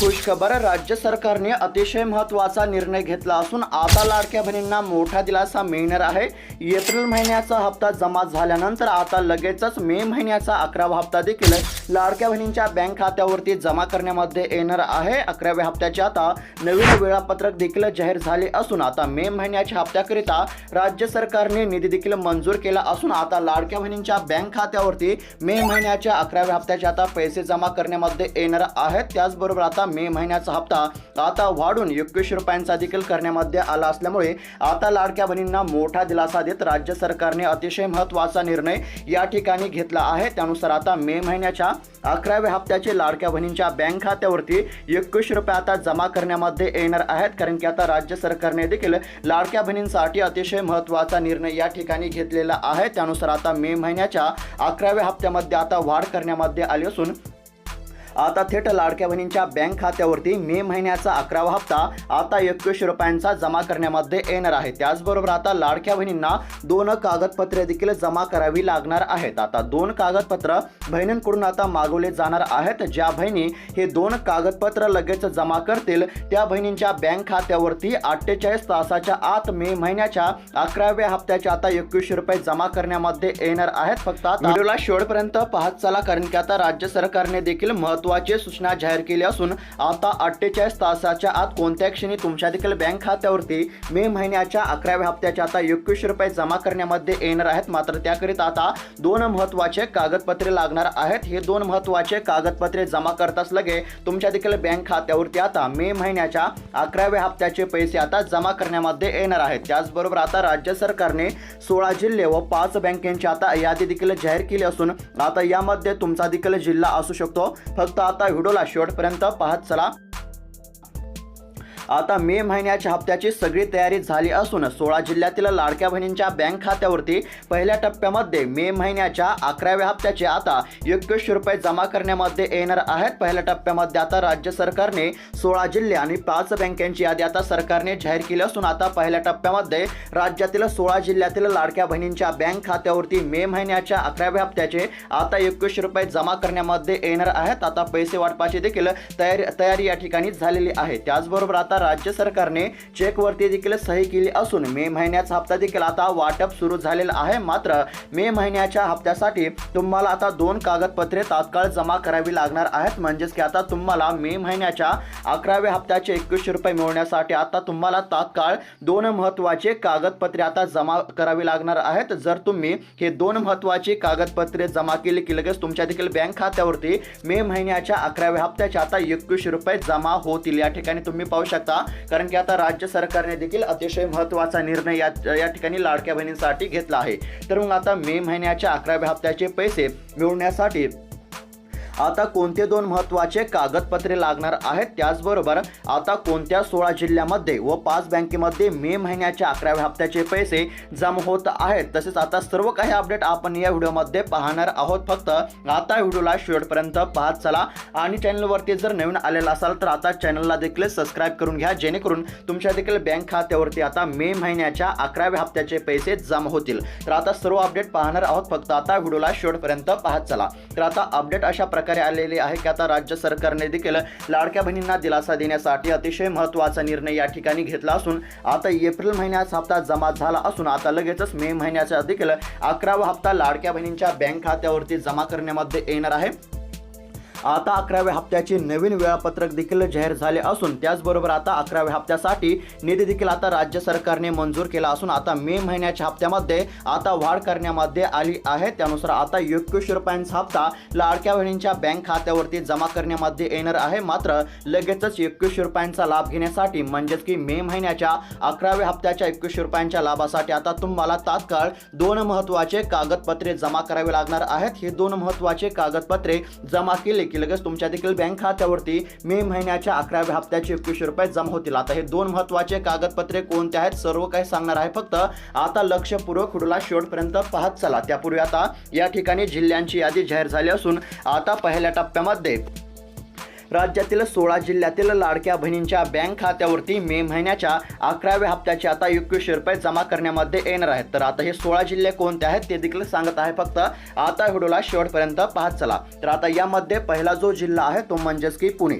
खुशखबर राज्य सरकारने अतिशय महत्त्वाचा निर्णय घेतला असून आता लाडक्या बहिणींना मोठा दिलासा मिळणार आहे. एप्रिल महिन्याचा हप्ता जमा झाल्यानंतर आता लगेचच मे महिन्याचा अकरावा हप्ता देखील लाडक्या बहिणींच्या बँक खात्यावरती जमा करण्यामध्ये येणार आहे. अकराव्या हप्त्याचे आता नवीन वेळापत्रक देखील जाहीर झाले असून आता मे महिन्याच्या हप्त्याकरिता राज्य सरकारने निधी देखील मंजूर केला असून आता लाडक्या बहिणींच्या बँक खात्यावरती मे महिन्याच्या अकराव्या हप्त्याचे आता पैसे जमा करण्यामध्ये येणार आहेत. त्याचबरोबर आता मे महिन्याचा हप्ता आता वाढून एकवीसशे रुपयांचा देखील करण्यामध्ये आला असल्यामुळे आता लाडक्या बहिणींना मोठा दिलासा देत राज्य सरकारने अतिशय महत्त्वाचा निर्णय या ठिकाणी घेतला आहे. त्यानुसार आता मे महिन्याच्या अकराव्या हप्त्याचे लाडक्या बहिणींच्या बँक खात्यावरती एकवीसशे रुपये आता जमा करण्यामध्ये येणार आहेत. कारण की आता राज्य सरकारने देखील लाडक्या बहिणींसाठी अतिशय महत्त्वाचा निर्णय या ठिकाणी घेतलेला आहे. त्यानुसार आता मे महिन्याच्या अकराव्या हप्त्यामध्ये आता वाढ करण्यामध्ये आली असून आता थेट लाडक्या बहिणींच्या बँक खात्यावरती मे महिन्याचा अकरावा हप्ता आता एकवीसशे रुपयांचा जमा करण्यामध्ये येणार आहे. त्याचबरोबर आता लाडक्या बहिणींना दोन कागदपत्रे देखील जमा करावी लागणार आहेत. आता दोन कागदपत्र बहिणींकडून आता मागवले जाणार आहेत. ज्या बहिणी हे दोन कागदपत्र लगेच जमा करतील त्या बहिणींच्या बँक खात्यावरती अठ्ठेचाळीस तासाच्या आत मे महिन्याच्या अकराव्या हप्त्याच्या आता एकवीसशे रुपये जमा करण्यामध्ये येणार आहेत. फक्त आता व्हिडिओला शेवटपर्यंत पाहत चला कारण की आता राज्य सरकारने देखील महत्त्वाचे सूचना जाहीर केली असून आता अठ्ठेचाळीस तासाच्या आत कोणत्या क्षणी तुमच्या देखील बँक खात्यावरती मे महिन्याच्या अकराव्या हप्त्याच्या आता एकवीसशे रुपये जमा करण्यामध्ये येणार आहेत. मात्र त्याकरिता आता दोन महत्त्वाचे कागदपत्रे लागणार आहेत. हे दोन महत्त्वाचे कागदपत्रे जमा करताच लगे तुमच्या देखील बँक खात्यावरती आता मे महिन्याच्या अकराव्या हप्त्याचे पैसे आता जमा करण्यामध्ये येणार आहेत. त्याचबरोबर आता राज्य सरकारने सोळा जिल्हे व पाच बँकेची आता यादी देखील जाहीर केली असून आता यामध्ये तुमचा देखील जिल्हा असू शकतो. फक्त आता व्हिडिओला शेवटपर्यंत पाहत चला. आता मे महिन्याच्या हप्त्याची सगळी तयारी झाली असून सोळा जिल्ह्यातील लाडक्या बहिणींच्या बँक खात्यावरती पहिल्या टप्प्यामध्ये मे महिन्याच्या अकराव्या हप्त्याचे आता एकवीसशे रुपये जमा करण्यामध्ये येणार आहेत. पहिल्या टप्प्यामध्ये आता राज्य सरकारने सोळा जिल्हे आणि पाच बँकांची यादी आता सरकारने जाहीर केली असून आता पहिल्या टप्प्यामध्ये राज्यातील सोळा जिल्ह्यातील लाडक्या बहिणींच्या बँक खात्यावरती मे महिन्याच्या अकराव्या हप्त्याचे आता एकवीसशे रुपये जमा करण्यामध्ये येणार आहेत. आता पैसे वाटपाची देखील तयारी तयारी या ठिकाणी झालेली आहे. त्याचबरोबर आता राज्य सरकारने चेकवरती देखील सही केली असून मे महिन्याचा हप्ता देखील आता वाटप सुरू झालेला आहे. मात्र मे महिन्याच्या हप्त्यासाठी तुम्हाला आता दोन कागदपत्रे तात्काळ जमा करावी लागणार आहेत. म्हणजेच की आता तुम्हाला मे महिन्याच्या अकराव्या हप्त्याचे एकवीसशे रुपये मिळवण्यासाठी आता तुम्हाला तात्काळ दोन महत्त्वाचे कागदपत्रे आता जमा करावी लागणार आहेत. जर तुम्ही हे दोन महत्त्वाची कागदपत्रे जमा केली की लगेच तुमच्या देखील बँक खात्यावरती मे महिन्याच्या अकराव्या हप्त्याचे आता एकवीसशे रुपये जमा होतील. या ठिकाणी तुम्ही पाहू शकता कारण की आता राज्य सरकारने देखील अतिशय महत्त्वाचा निर्णय या या ठिकाणी लाडक्या बहिणींसाठी घेतला आहे. तर मग आता मे महिन्याच्या अकराव्या हप्त्याचे पैसे मिळवण्यासाठी आता कोणते दोन महत्त्वाचे कागदपत्रे लागणार आहेत? त्याचबरोबर आता कोणत्या सोळा जिल्ह्यामध्ये व पाच बँकेमध्ये मे महिन्याच्या अकराव्या हप्त्याचे पैसे जमा होत आहेत? तसेच आता सर्व काही अपडेट आपण या व्हिडिओमध्ये पाहणार आहोत. फक्त आता व्हिडिओला शेवटपर्यंत पाहत चला. आणि चॅनलवरती जर नवीन आलेला असाल तर आता चॅनलला देखील सबस्क्राईब करून घ्या. जेणेकरून तुमच्या देखील बँक खात्यावरती आता मे महिन्याच्या अकराव्या हप्त्याचे पैसे जमा होतील. तर आता सर्व अपडेट पाहणार आहोत. फक्त आता व्हिडिओला शेवटपर्यंत पाहत चला. तर आता अपडेट अशा प्रकारे आलेले आहे की आता राज्य सरकारने देखील लाडक्या बहिणींना दिलासा देण्यासाठी अतिशय महत्त्वाचा निर्णय या ठिकाणी घेतला असून आता एप्रिल महिन्याचा हप्ता जमा झाला असून आता लगेचच मे महिन्याचा देखील अकरावा हप्ता लाडक्या बहिणींच्या बँक खात्यावरती जमा करण्यामध्ये येणार आहे. आता अकराव्या हप्त्याचे नवीन वेळापत्रक देखील जाहीर झाले असून त्याचबरोबर आता अकराव्या हप्त्यासाठी निधी देखील आता राज्य सरकारने मंजूर केला असून आता मे महिन्याच्या हप्त्यामध्ये आता वाढ करण्यामध्ये आली आहे. त्यानुसार आता एकवीसशे रुपयांचा हप्ता लाडक्या बहिणींच्या बँक खात्यावरती जमा करण्यामध्ये येणार आहे. मात्र लगेचच एकवीसशे रुपयांचा लाभ घेण्यासाठी म्हणजेच की मे महिन्याच्या अकराव्या हप्त्याच्या एकवीसशे रुपयांच्या लाभासाठी आता तुम्हाला तात्काळ दोन महत्त्वाचे कागदपत्रे जमा करावे लागणार आहेत. हे दोन महत्त्वाचे कागदपत्रे जमा केले की लगेच तुमच्या देखील बँक खात्यावरती मे महिन्याच्या अकराव्या हप्त्याचे एकवीसशे रुपये जमा होतील. आता हे दोन महत्त्वाचे कागदपत्रे कोणते आहेत? सर्व काही सांगणार आहे फक्त आता लक्षपूर्वक व्हिडिओला शेवटपर्यंत पाहत चला. त्यापूर्वी आता या ठिकाणी जिल्ह्यांची यादी जाहीर झाली असून आता पहिल्या टप्प्यामध्ये राज्यातील सोळा जिल्ह्यातील लाडक्या बहिणींच्या बँक खात्यावरती मे महिन्याच्या अकराव्या हप्त्याचे आता एकवीसशे रुपये जमा करण्यामध्ये येणार आहेत. तर आता हे सोळा जिल्हे कोणते आहेत ते देखील सांगत आहे फक्त आता व्हिडिओला शेवटपर्यंत पाहत चला. तर आता यामध्ये पहिला जो जिल्हा आहे तो म्हणजेच की पुणे.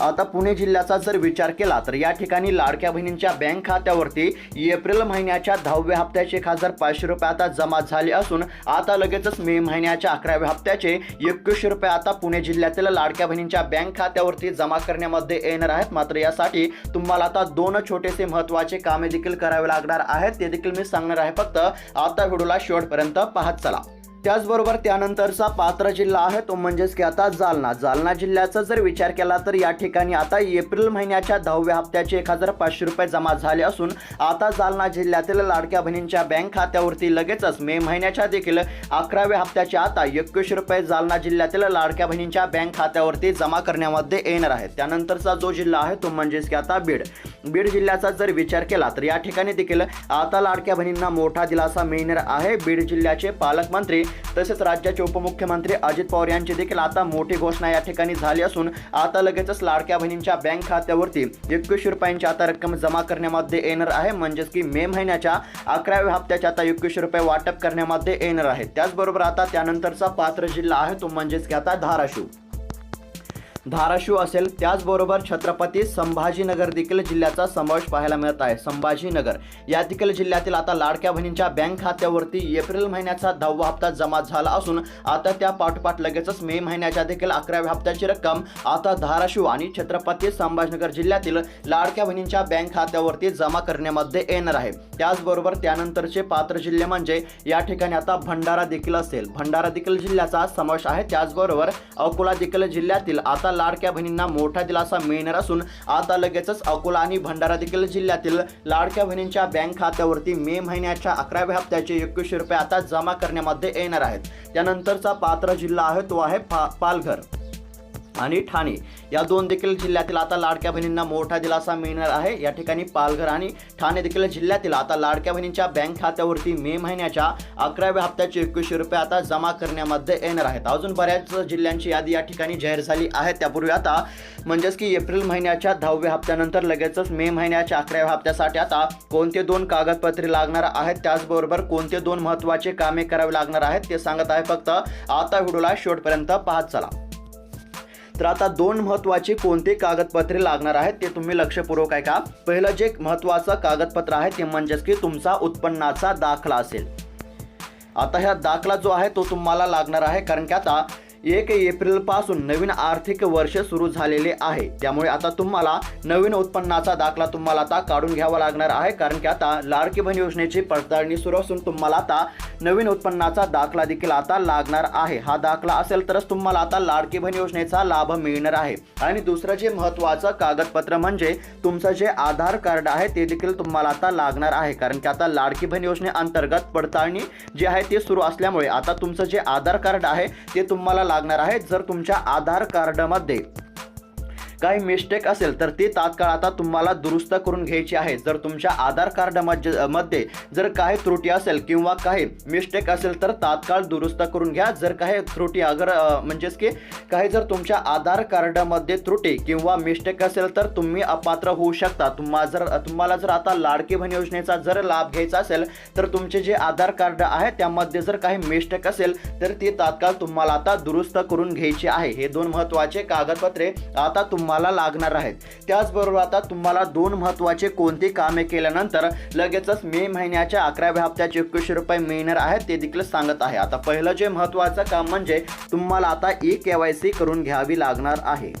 आता पुणे जिल्ह्याचा जर विचार केला तर या ठिकाणी लाडक्या बहिणींच्या बँक खात्यावरती एप्रिल महिन्याच्या दहाव्या हप्त्याचे एक हजार पाचशे रुपये आता जमा झाले असून आता लगेचच मे महिन्याच्या अकराव्या हप्त्याचे एकवीसशे रुपये आता पुणे जिल्ह्यातील लाडक्या बहिणींच्या बँक खात्यावरती जमा करण्यामध्ये येणार आहेत. मात्र यासाठी तुम्हाला आता दोन छोटेसे महत्त्वाचे कामे देखील करावे लागणार आहेत. ते देखील मी सांगणार आहे. फक्त आता व्हिडिओला शेवटपर्यंत पाहत चला. त्याचबरोबर त्यानंतरचा पात्र जिल्हा आहे तो म्हणजेच की आता जालना. जालना जिल्ह्याचा जर विचार केला तर या ठिकाणी आता एप्रिल महिन्याच्या दहाव्या हप्त्याचे एक हजार पाचशे रुपये जमा झाले असून आता जालना जिल्ह्यातील लाडक्या बहिणींच्या बँक खात्यावरती लगेचच मे महिन्याच्या देखील अकराव्या हप्त्याचे आता एकवीसशे रुपये जालना जिल्ह्यातील लाडक्या बहिणींच्या बँक खात्यावरती जमा करण्यामध्ये येणार आहे त्यानंतरचा जो जिल्हा आहे तो म्हणजेच की आता बीड. बीड जिल्ह्याचा जर विचार केला तर या ठिकाणी देखील आता लाडक्या बहिणींना मोठा दिलासा मिळणार आहे. बीड जिल्ह्याचे पालकमंत्री तसेच राज्याचे उपमुख्यमंत्री अजित पवार यांची देखील आता मोठी घोषणा या ठिकाणी झाली असून आता लगेचच लाडक्या बहिणींच्या बँक खात्यावरती एकवीसशे रुपयांची आता रक्कम जमा करण्यामध्ये येणार आहे. म्हणजेच की मे महिन्याच्या अकराव्या हप्त्याच्या आता एकवीसशे रुपये वाटप करण्यामध्ये येणार आहे. त्याचबरोबर आता त्यानंतरचा पात्र जिल्हा आहे तो म्हणजेच की आता धाराशिव. धाराशिव असेल त्याचबरोबर छत्रपती संभाजीनगर देखील जिल्ह्याचा समावेश पाहायला मिळत आहे. संभाजीनगर या देखील जिल्ह्यातील आता लाडक्या बहिणींच्या बँक खात्यावरती एप्रिल महिन्याचा दहावा हप्ता जमा झाला असून आता त्या पाठोपाठ लगेचच मे महिन्याच्या देखील अकराव्या हप्त्याची रक्कम आता धाराशिव आणि छत्रपती संभाजीनगर जिल्ह्यातील लाडक्या बहिणींच्या बँक खात्यावरती जमा करण्यामध्ये येणार आहे. त्याचबरोबर त्यानंतरचे पात्र जिल्हे म्हणजे या ठिकाणी आता भंडारा देखील असेल. भंडारा देखील जिल्ह्याचा समावेश आहे. त्याचबरोबर अकोला देखील जिल्ह्यातील आता लाडक्या बहिणींना मोठा दिलासा मिळणार असून आता लगेचच अकोला आणि भंडारा देखील जिल्ह्यातील लाडक्या बहिणींच्या बँक खात्यावरती मे महिन्याच्या अकराव्या हप्त्याचे एकवीसशे रुपये आता जमा करण्यामध्ये येणार आहेत. त्यानंतरचा पात्र जिल्हा आहे तो आहे पा पालघर. आणि ठाणे. या दोन देखील जिल्ह्यातील आता लाडक्या बहिणींना मोठा दिलासा मिळणार आहे. या ठिकाणी पालघर आणि ठाणे देखील जिल्ह्यातील आता लाडक्या बहिणींच्या बँक खात्यावरती मे महिन्याच्या अकराव्या हप्त्याचे एकवीसशे रुपये आता जमा करण्यामध्ये येणार आहेत. अजून बऱ्याच जिल्ह्यांची यादी या ठिकाणी जाहीर झाली आहे. त्यापूर्वी आता म्हणजेच की एप्रिल महिन्याच्या दहाव्या हप्त्यानंतर लगेचच मे महिन्याच्या अकराव्या हप्त्यासाठी आता कोणते दोन कागदपत्रे लागणार आहेत? त्याचबरोबर कोणते दोन महत्त्वाचे कामे करावे लागणार आहेत? ते सांगत आहे फक्त आता व्हिडिओला शेवटपर्यंत पाहत चला. तर आता दोन महत्त्वाची कोणते कागदपत्रे लागणार आहेत ते तुम्ही लक्षपूर्वक आहे का पहिलं जे महत्त्वाचं कागदपत्र आहे ते म्हणजेच की तुमचा उत्पन्नाचा दाखला असेल. आता ह्या दाखला जो आहे तो तुम्हाला लागणार आहे कारण की आता एक एप्रिलपासून नवीन आर्थिक वर्ष सुरू झालेले आहे. त्यामुळे आता तुम्हाला नवीन उत्पन्नाचा दाखला तुम्हाला आता काढून घ्यावा लागणार आहे. कारण की आता लाडकी बहीण योजनेची पडताळणी सुरू असून तुम्हाला आता नवीन उत्पन्नाचा दाखला देखील आता लागणार आहे. हा दाखला असेल तरच तुम्हाला आता लाडकी बहीण योजनेचा लाभ मिळणार आहे. आणि दुसरं जे महत्त्वाचं कागदपत्र म्हणजे तुमचं जे आधार कार्ड आहे ते देखील तुम्हाला आता लागणार आहे. कारण की आता लाडकी बहीण योजनेअंतर्गत पडताळणी जी आहे ती सुरू असल्यामुळे आता तुमचं जे आधार कार्ड आहे ते तुम्हाला लागणार आहेत जर तुमच्या आधार कार्डमध्ये काही मिस्टेक असेल तर ती तात्काळ आता तुम्हाला दुरुस्त करून घ्यायची आहे. जर तुमच्या आधार कार्डमध्ये जर काही त्रुटी असेल किंवा काही मिस्टेक असेल तर तात्काळ दुरुस्त करून घ्या. जर काही त्रुटी अगर म्हणजेच की काही जर तुमच्या आधार कार्डमध्ये त्रुटी किंवा मिस्टेक असेल तर तुम्ही अपात्र होऊ शकता. तुम्हा जर तुम्हाला जर आता लाडकी बहीण योजनेचा जर लाभ घ्यायचा असेल तर तुमचे जे आधार कार्ड आहे त्यामध्ये जर काही मिस्टेक असेल तर ती तात्काळ तुम्हाला आता दुरुस्त करून घ्यायची आहे. हे दोन महत्त्वाचे कागदपत्रे आता तुम्हाला लागणार आहेत. त्याचबरोबर आता तुम्हाला दोन महत्त्वाचे कोणती कामे केल्यानंतर लगेचच मे महिन्याच्या अकराव्या हप्त्याचे एकवीसशे रुपये मिळणार आहेत ते देखील सांगत आहे. आता पहिलं जे महत्त्वाचं काम म्हणजे तुम्हाला आता ई के वाय सी करून घ्यावी लागणार आहे.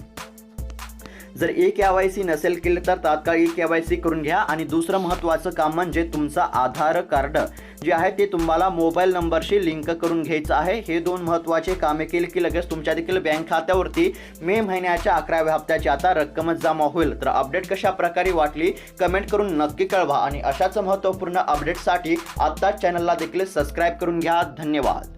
जर ए के वाय सी नसेल केले तर तात्काळ ई के वाय सी करून घ्या. आणि दुसरं महत्त्वाचं काम म्हणजे तुमचं आधार कार्ड जे आहे ते तुम्हाला मोबाईल नंबरशी लिंक करून घ्यायचं आहे. हे दोन महत्त्वाचे कामे केले की लगेच तुमच्या देखील बँक खात्यावरती मे महिन्याच्या अकराव्या हप्त्याची आता रक्कम जमा होईल. तर अपडेट कशा प्रकारे वाटली कमेंट करून नक्की कळवा. आणि अशाच महत्त्वपूर्ण अपडेटसाठी आत्ताच चॅनलला देखील सबस्क्राईब करून घ्या. धन्यवाद.